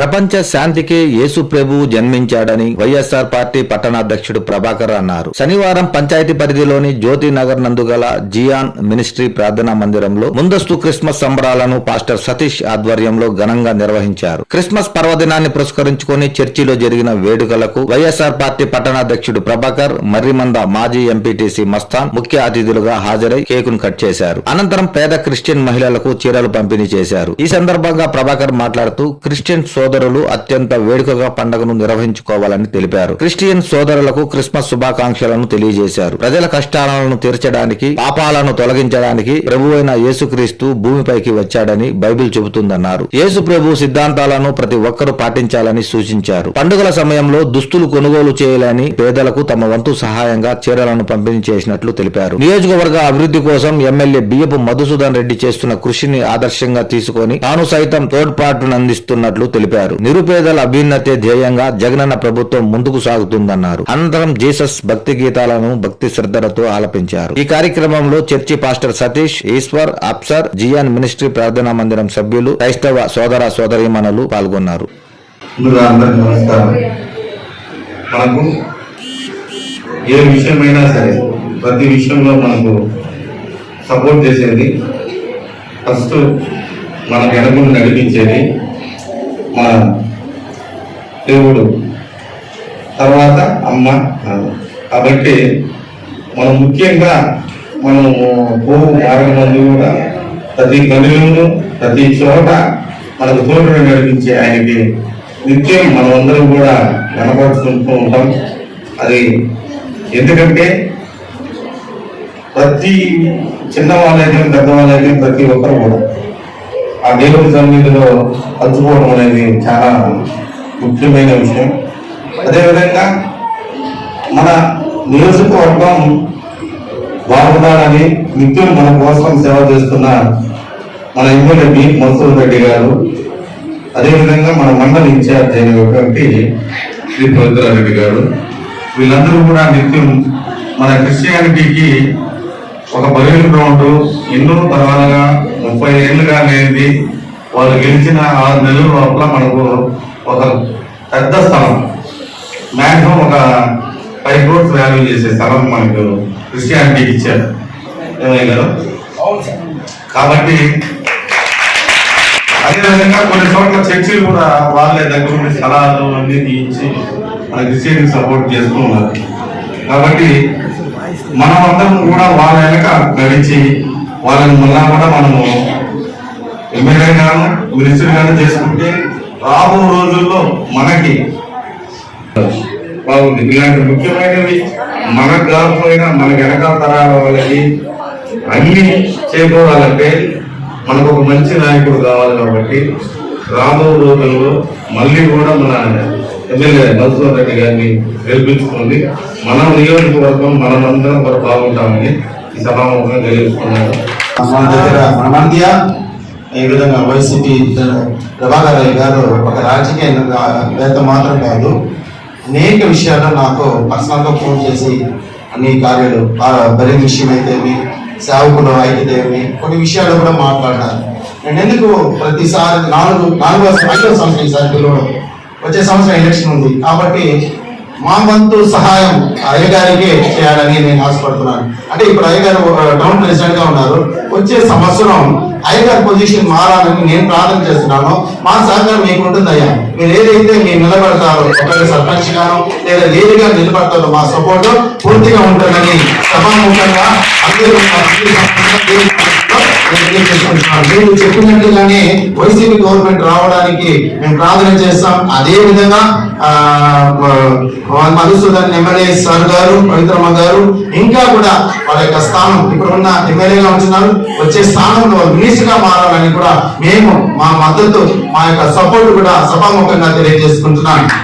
ప్రపంచ శాంతికి యేసు ప్రభువు జన్మించాడని వైఎస్ఆర్ పార్టీ పట్టణాధ్యక్షుడు ప్రభాకర్ అన్నారు. శనివారం పంచాయతీ పరిధిలోని జ్యోతి నగర్ నందుగల జియాన్ మినిస్ట్రీ ప్రార్థనా మందిరంలో ముందస్తు క్రిస్మస్ సంబరాలను పాస్టర్ సతీష్ ఆధ్వర్యంలో ఘనంగా నిర్వహించారు. క్రిస్మస్ పర్వదినాన్ని పురస్కరించుకొని చర్చిలో జరిగిన వేడుకలకు వైఎస్ఆర్ పార్టీ పట్టణాధ్యక్షుడు ప్రభాకర్ మర్రిమంద మాజీ ఎంపీటీసీ మస్తాన్ ముఖ్య అతిథులుగా హాజరై కేకును కట్ చేశారు. అనంతరం పేద క్రిస్టియన్ మహిళలకు చీరలు పంపిణీ చేశారు. ఈ సందర్భంగా ప్రభాకర్ మాట్లాడుతూ క్రిస్టియన్ సోదరులు అత్యంత వేడుకగా పండుగను నిర్వహించుకోవాలని తెలిపారు. క్రిస్టియన్ సోదరులకు క్రిస్మస్ శుభాకాంక్షలను తెలియజేశారు. ప్రజల కష్టాలను తీర్చడానికి పాపాలను తొలగించడానికి ప్రభువైన యేసుక్రీస్తు భూమిపైకి వచ్చాడని బైబిల్ చెబుతుందన్నారు. యేసు ప్రభు సిద్ధాంతాలను ప్రతి ఒక్కరూ పాటించాలని సూచించారు. పండుగల సమయంలో దుస్తులు కొనుగోలు చేయాలని పేదలకు తమ వంతు సహాయంగా చీరలను పంపిణీ చేసినట్లు తెలిపారు. నియోజకవర్గ అభివృద్ధి కోసం ఎమ్మెల్యే బియ్యపు మధుసూదన్ రెడ్డి చేస్తున్న కృషిని ఆదర్శంగా తీసుకొని తాను సైతం తోడ్పాటును అందిస్తున్నట్లు చేశారు. నిరుపేదల అభ్యున్నతే ధ్యేయంగా జగనన్న ప్రభుత్వం ముందుకు సాగుతుందన్నారు. అనంతరం జీసస్ భక్తి గీతాలను భక్తి శ్రద్ధలతో ఆలపించారు. ఈ కార్యక్రమంలో చర్చి పాస్టర్ సతీష్ ఈశ్వర్ అప్సర్ జియాన్ మినిస్ట్రీ ప్రార్థనా మందిరం సభ్యులు క్రైస్తవ సోదర సోదరీమణులు పాల్గొన్నారు. మనకు ఏ విషయమైనా సరే ప్రతి విషయంలో మనకు సపోర్ట్ చేసేది ఫస్ట్ మన వెనకను నడిపించేది మన దేవుడు. తర్వాత అమ్మ కాబట్టి మనం ముఖ్యంగా మనము పోవు మార్గం మందు కూడా ప్రతి గదిలోనూ ప్రతి చోట మనకు తోడును నడిపించే ఆయనకి నిత్యం మనమందరం కూడా కనపడుతుంటూ ఉంటాం. అది ఎందుకంటే ప్రతి చిన్నవాళ్ళైతే పెద్దవాళ్ళైతే ప్రతి ఒక్కరు కూడా ఆ దేవుడి సన్నిధిలో పంచుకోవడం అనేది చాలా ముఖ్యమైన విషయం. అదేవిధంగా మన నియోజకవర్గం బాగుండాలని నిత్యం మన కోసం సేవ చేస్తున్న మన ఎమ్మెల్యే బి. మన్సూర్ రెడ్డి గారు అదేవిధంగా మన మండలి ఇన్ఛార్జ్ అయినటువంటి శ్రీ పవిత్రారెడ్డి గారు వీళ్ళందరూ కూడా నిత్యం మన క్రిస్టియానిటీకి ఒక బయలు గ్రౌండ్ ఎన్నో తరాలుగా ముప్పై ఏళ్ళుగా అనేది వాళ్ళు గెలిచిన ఆరు నెలల లోపల మనకు ఒక పెద్ద స్థలం. మ్యాక్సిమం ఒక ఫైవ్ క్రోర్స్ వాల్యూ చేసే స్థలం మనకు క్రిస్టియానిటీకి ఇచ్చారు. ఏమైనా కాబట్టి అదేవిధంగా కొన్ని చోట్ల చర్చిలు కూడా వాళ్ళే దగ్గర ఉండి స్థలాలు అన్ని ఇచ్చి మన క్రిస్టియన్ సపోర్ట్ చేస్తూ ఉన్నారు. కాబట్టి మనం అందరం కూడా వాళ్ళ వెనక నడిచి వాళ్ళని మళ్ళా కూడా మనము ఎమ్మెల్యే గాను మినిస్టర్ గాను చేసుకుంటే రాబో రోజుల్లో మనకి బాగుంది. ఇలాంటి ముఖ్యమైనవి మనకు కాకపోయినా మన వెనకాల తరాల వాళ్ళకి అన్ని చేకూరాలంటే మనకు ఒక మంచి నాయకుడు కావాలి కాబట్టి రాబో రోజుల్లో మళ్ళీ కూడా మన ఎమ్మెల్యే మధుసూర్ రెడ్డి గారిని గెలిపించుకోండి మన నియోజకవర్గం మనమందరం కూడా బాగుంటామని ఈ సభాముఖంగా తెలియజేసుకున్నాను. ఈ విధంగా వైసీపీ ప్రభాకర్ రావు గారు ఒక రాజకీయ వేత్త మాత్రం కాదు అనేక విషయాల్లో నాకు పర్సనల్గా ఫోన్ చేసి అన్ని కార్యాలు బలి విషయం అయితేమి సేవకులు అయితేమి కొన్ని విషయాలు కూడా మాట్లాడాను నేను ఎందుకు ప్రతిసారి నాలుగు నాలుగో ఐదో సంవత్సరం ఈసారి పిలవడం వచ్చే సంవత్సరం ఎలక్షన్ ఉంది కాబట్టి మా వంతు సహాయం అయ్యగారికి చేయాలని నేను ఆశపడుతున్నాను. అంటే ఇప్పుడు అయ్యగారు టౌన్ ప్రెసిడెంట్గా ఉన్నారు. వచ్చే సంవత్సరం అయ్యగారి పొజిషన్ మారాలని నేను ప్రార్థన చేస్తున్నాను. మా సహకారం మీకు ఉంటుంది అయ్యా మీరు ఏదైతే మీరు నిలబడతారో ఒకవేళ సర్పంచ్ గాను లేదా లేడీగా నిలబడతారో మా సపోర్ట్ పూర్తిగా ఉంటుందని సభాముఖంగా అందరూ మీరు చెప్పినట్టుగానే వైసీపీ గవర్నమెంట్ రావడానికి మేము ప్రార్థన చేస్తాం. అదే విధంగా మధుసూదన్ ఎమ్మెల్యే సార్ గారు పవిత్రమ్మ గారు ఇంకా కూడా వాళ్ళ యొక్క స్థానం ఇప్పుడు ఉన్న ఎమ్మెల్యేగా ఉంటున్నారు. వచ్చే స్థానంలో మినిస్టర్గా మారాలని కూడా మేము మా మద్దతు మా యొక్క సపోర్ట్ కూడా సభాముఖంగా తెలియజేసుకుంటున్నాం.